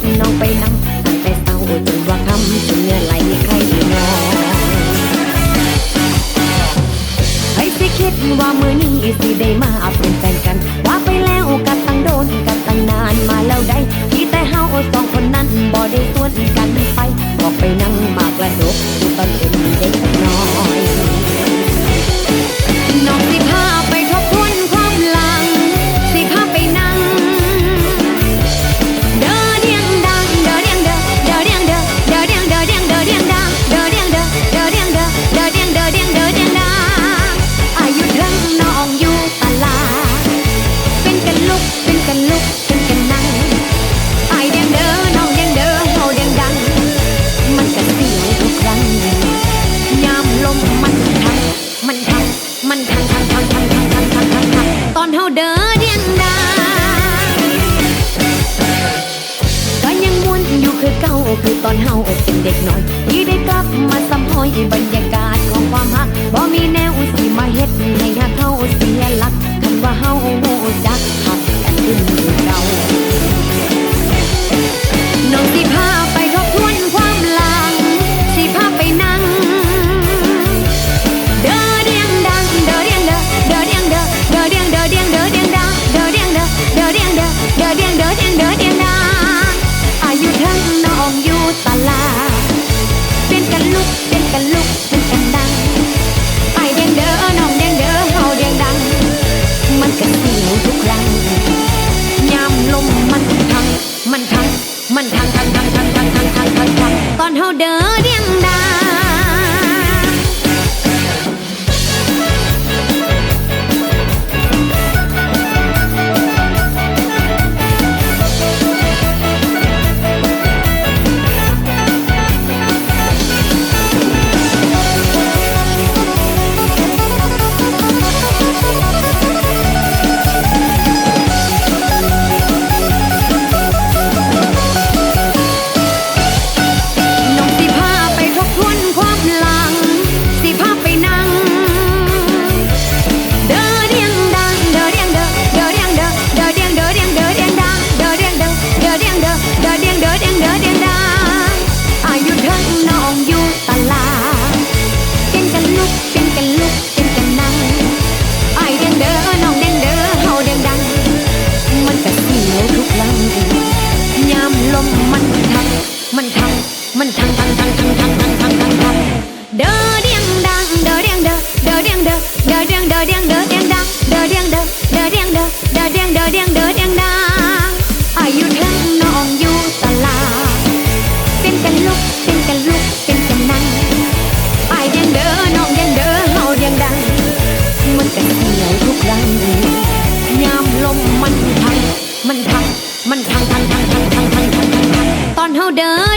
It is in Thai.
don't know. อนเฮาเดินเดียงดาก็ยังม้วนอยู่คือเก่าคือตอนเฮาเป็นเด็กน้อยที่ได้กลับมาสัมหอยบรรยากาศของความฮักบ่มีแนวสิมาเฮ็ดให้ฮักเฮาเสียหลักคำว่าเฮาโง่จ มันทั้งมันทั้งทั้งทั้งทั้งทั้งทั้งทั้งทั้งตอนเฮาเดินเรียงดา มันทำมันทำมันทำ đó